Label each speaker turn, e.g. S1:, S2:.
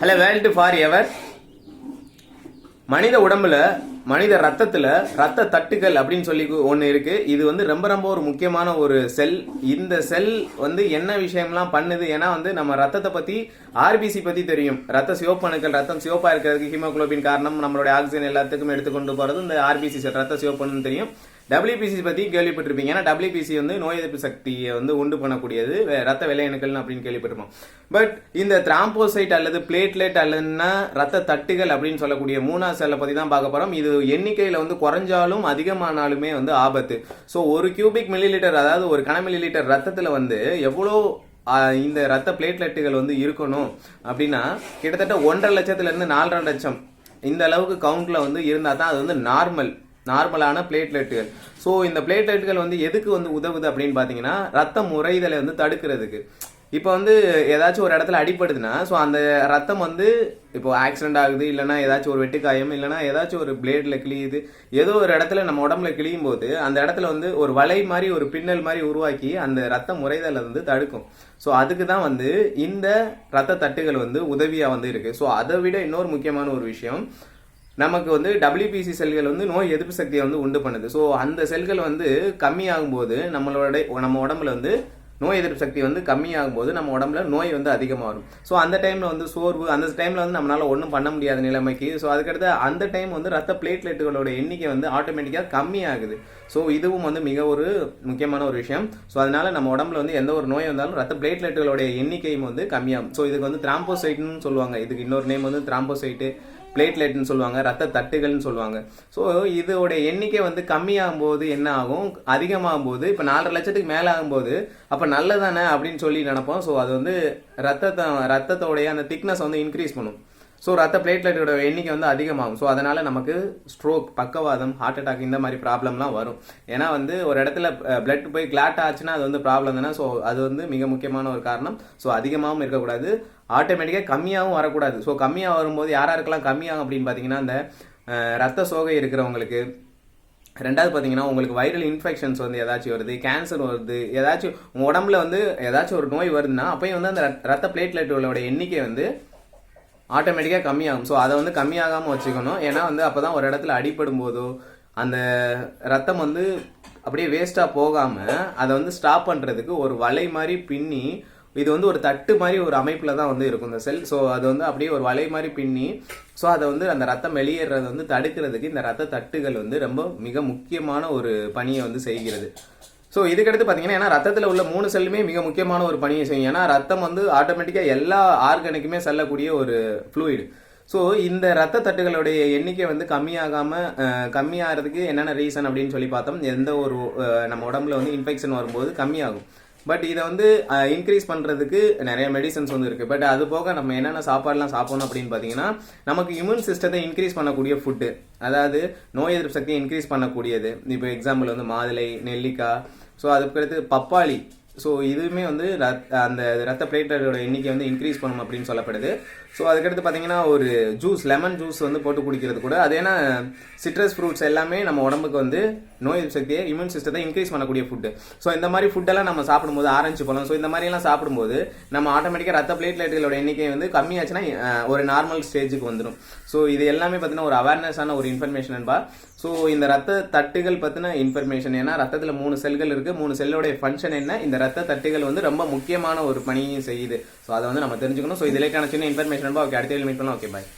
S1: Hello world for ever மனித உடம்புல மனித ரத்தத்தில் ரத்த தட்டுக்கள் அப்படின்னு சொல்லி ஒன்று இருக்கு. இது வந்து ரொம்ப ரொம்ப ஒரு முக்கியமான ஒரு செல் இந்த செல் வந்து என்ன விஷயம்லாம் பண்ணுது? ஏன்னா வந்து நம்ம ரத்தத்தை பற்றி ஆர்பிசி பற்றி தெரியும். ரத்த சிவப்பணுக்கள் ரத்தம் சிவப்பாக இருக்கிறதுக்கு ஹீமோக்ளோபின் காரணம் நம்மளுடைய ஆக்சிஜன் எல்லாத்துக்கும் எடுத்துக்கொண்டு போகிறது இந்த ஆர்பிசி செல் ரத்த சிவப்பணுன்னு தெரியும். டபிள்யூபிசி பற்றி கேள்விப்பட்டிருப்பீங்க. ஏன்னா டபிள்யூபிசி வந்து நோய் எதிர்ப்பு சக்தியை வந்து உண்டு பண்ணக்கூடியது. ரத்த வெள்ளையணுக்கள் அப்படின்னு கேள்விப்பட்டிருப்போம். பட் இந்த திராம்போசைட் அல்லது பிளேட்லெட் அல்லதுன்னா ரத்த தட்டுகள் அப்படின்னு சொல்லக்கூடிய மூணாவது செல்லை பற்றி தான் பார்க்க போகிறோம் இது எண்ணிக்கையில் வந்து குறைஞ்சாலும் அதிகமானாலுமே வந்து ஆபத்து. ஸோ ஒரு கியூபிக் மில்லி லிட்டர் அதாவது ஒரு கன மில்லி லிட்டர் ரத்தத்தில் வந்து எவ்வளோ இந்த ரத்த பிளேட்லெட்டுகள் வந்து இருக்கணும் அப்படின்னா கிட்டத்தட்ட ஒன்றரை லட்சத்துலேருந்து நாலரை லட்சம் இந்த அளவுக்கு கவுண்ட்ல வந்து இருந்தால் தான் அது வந்து நார்மல் நார்மலான பிளேட்லெட்டுகள் ஸோ இந்த பிளேட்லெட்டுகள் வந்து எதுக்கு வந்து உதவுது அப்படின்னு பார்த்தீங்கன்னா ரத்தம் உறைதலை வந்து தடுக்கிறதுக்கு. இப்போ வந்து ஏதாச்சும் ஒரு இடத்துல அடிபடுதுன்னா ஸோ அந்த ரத்தம் வந்து இப்போ ஆக்சிடென்ட் ஆகுது இல்லைன்னா ஏதாச்சும் ஒரு வெட்டுக்காயம் இல்லைன்னா ஏதாச்சும் ஒரு பிளேடில் கிழியுது ஏதோ ஒரு இடத்துல நம்ம உடம்புல கிழியும் போது அந்த இடத்துல வந்து ஒரு வலை மாதிரி ஒரு பின்னல் மாதிரி உருவாக்கி அந்த ரத்தம் முறைதலை வந்து தடுக்கும். ஸோ அதுக்கு தான் வந்து இந்த ரத்த தட்டுகள் வந்து உதவியாக வந்து இருக்குது ஸோ அதை விட இன்னொரு முக்கியமான ஒரு விஷயம் நமக்கு வந்து டபிள்யூபிசி செல்கள் வந்து நோய் எதிர்ப்பு சக்தியை வந்து உண்டு பண்ணுது. ஸோ அந்த செல்கள் வந்து கம்மியாகும் போது நம்மளோட நம்ம உடம்புல வந்து நோய் எதிர்ப்பு சக்தி வந்து கம்மியாகும் போது நம்ம உடம்புல நோய் வந்து அதிகமாக வரும். ஸோ அந்த டைமில் வந்து சோர்வு அந்த டைமில் வந்து நம்மளால ஒன்றும் பண்ண முடியாத நிலைமைக்கு ஸோ அதுக்கடுத்து அந்த டைம் வந்து ரத்த பிளேட்லெட்டுகளோட எண்ணிக்கை வந்து ஆட்டோமேட்டிக்காக கம்மியாகுது. ஸோ இதுவும் வந்து மிக ஒரு முக்கியமான ஒரு விஷயம். ஸோ அதனால நம்ம உடம்புல வந்து எந்த ஒரு நோய் வந்தாலும் ரத்த பிளேட்லெட்டுகளோட எண்ணிக்கையும் வந்து கம்மியாகும். ஸோ இதுக்கு வந்து திராம்போசைட்னு சொல்லுவாங்க. இதுக்கு இன்னொரு நேம் வந்து திராம்போசைட்டு பிளேட்லெட்னு சொல்லுவாங்க ரத்த தட்டுகள்னு சொல்லுவாங்க. ஸோ இதோட எண்ணிக்கை வந்து கம்மியாகும் போது என்ன ஆகும்? அதிகமாகும் போது இப்போ நாலரை லட்சத்துக்கு மேலே ஆகும்போது அப்போ நல்லதானே அப்படின்னு சொல்லி நினைப்போம். ஸோ அது வந்து ரத்தத்தை ரத்தத்தோடைய அந்த திக்னஸ் வந்து இன்க்ரீஸ் பண்ணும். ஸோ ரத்த பிளேட்லெட்டோட எண்ணிக்கை வந்து அதிகமாகும். ஸோ அதனால் நமக்கு ஸ்ட்ரோக் பக்கவாதம் ஹார்ட் அட்டாக் இந்த மாதிரி ப்ராப்ளம்லாம் வரும். ஏன்னா வந்து ஒரு இடத்துல பிளட் போய் கிளாட் ஆச்சுன்னா அது வந்து ப்ராப்ளம் தானே. ஸோ அது வந்து மிக முக்கியமான ஒரு காரணம். ஸோ அதிகமாகவும் இருக்கக்கூடாது. ஆட்டோமேட்டிக்காக கம்மியாகவும் வரக்கூடாது. ஸோ கம்மியாக வரும்போது யார் யாருக்கெல்லாம் கம்மியாகும் அப்படின்னு பார்த்தீங்கன்னா அந்த ரத்த சோகை இருக்கிறவங்களுக்கு. ரெண்டாவது பார்த்தீங்கன்னா உங்களுக்கு வைரல் இன்ஃபெக்ஷன்ஸ் வந்து ஏதாச்சும் வருது கேன்சர் வருது ஏதாச்சும் உங்கள் உடம்புல வந்து ஏதாச்சும் ஒரு நோய் வருதுன்னா அப்பயும் வந்து அந்த ரத்த- ரத்த பிளேட்லெட்டுகளோட எண்ணிக்கை வந்து ஆட்டோமேட்டிக்காக கம்மியாகும். ஸோ அதை வந்து கம்மியாகாமல் வச்சுக்கணும். ஏன்னா வந்து அப்போ தான் ஒரு இடத்துல அடிபடும் போதோ அந்த ரத்தம் வந்து அப்படியே வேஸ்ட்டாக போகாமல் அதை வந்து ஸ்டாப் பண்ணுறதுக்கு ஒரு வலை மாதிரி பின்னி இது வந்து ஒரு தட்டு மாதிரி ஒரு அமைப்பில் தான் வந்து இருக்கும். இந்த செல் ஸோ அது வந்து அப்படியே ஒரு வலை மாதிரி பின்னி ஸோ அதை வந்து அந்த ரத்தம் வெளியேறதை வந்து தடுக்கிறதுக்கு இந்த ரத்த தட்டுகள் வந்து ரொம்ப மிக முக்கியமான ஒரு பணியை வந்து செய்கிறது. ஸோ இதுக்கடுத்து பார்த்தீங்கன்னா ஏன்னா ரத்தத்தில் உள்ள மூணு செல்லுமே மிக முக்கியமான ஒரு பணியை செய்யும். ஏன்னா ரத்தம் வந்து ஆட்டோமேட்டிக்காக எல்லா ஆர்கனுக்குமே செல்லக்கூடிய ஒரு ஃப்ளூயிடு ஸோ இந்த ரத்த தட்டுகளுடைய எண்ணிக்கை வந்து கம்மியாகாமல் கம்மியாகிறதுக்கு என்னென்ன ரீசன் அப்படின்னு சொல்லி பார்த்தோம். எந்த ஒரு நம்ம உடம்புல வந்து இன்ஃபெக்ஷன் வரும்போது கம்மியாகும். பட் இதை வந்து இன்க்ரீஸ் பண்ணுறதுக்கு நிறைய மெடிசன்ஸ் வந்து இருக்குது பட் அது போக நம்ம என்னென்ன சாப்பாடுலாம் சாப்பிடணும் அப்படின்னு பார்த்தீங்கன்னா நமக்கு இம்யூன் சிஸ்டத்தை இன்க்ரீஸ் பண்ணக்கூடிய ஃபுட்டு அதாவது நோய் எதிர்ப்பு சக்தியை இன்க்ரீஸ் பண்ணக்கூடியது. இப்போ எக்ஸாம்பிள் வந்து மாதுளை நெல்லிக்காய். ஸோ அதுக்கடுத்து பப்பாளி. ஸோ இதுவுமே வந்து ரத் அந்த ரத்த பிளேட்டரோட எண்ணிக்கை வந்து இன்க்ரீஸ் பண்ணும் அப்படின்னு சொல்லப்படுது. ஸோ அதுக்கடுத்து பார்த்தீங்கன்னா ஒரு ஜூஸ் லெமன் ஜூஸ் வந்து போட்டு குடிக்கிறது கூட. அது ஏன்னா சிட்ரஸ் ஃப்ரூட்ஸ் எல்லாமே நம்ம உடம்புக்கு வந்து நோய் சக்தியை இம்யூன் சிஸ்டத்தை இன்க்ரீஸ் பண்ணக்கூடிய ஃபுட்டு ஸோ இந்த மாதிரி ஃபுட்டெல்லாம் நம்ம சாப்பிடும்போது ஆரஞ்சு பழம் ஸோ இந்த மாதிரிலாம் சாப்பிடும்போது நம்ம ஆட்டோமேட்டிக்காக ரத்த பிளேட்லெட்டுகளோட எண்ணிக்கை வந்து கம்மியாச்சுன்னா ஒரு நார்மல் ஸ்டேஜுக்கு வந்துடும் ஸோ இது எல்லாமே பார்த்தீங்கன்னா ஒரு அவேர்னஸான ஒரு இன்ஃபர்மேஷன் என்பா. ஸோ இந்த ரத்த தட்டுகள் பற்றின இன்ஃபர்மேஷன் ஏன்னா ரத்தத்தில் மூணு செல்கள் இருக்குது மூணு செல்லோடைய ஃபங்க்ஷன் என்ன? இந்த ரத்த தட்டுகள் வந்து ரொம்ப முக்கியமான ஒரு பணியும் செய்யுது. ஸோ அதை வந்து நம்ம தெரிஞ்சுக்கணும். ஸோ இதிலே சின்ன இன்ஃபர்மேஷன் ஓகே அடுத்த மீட் பண்ணலாம். Okay bye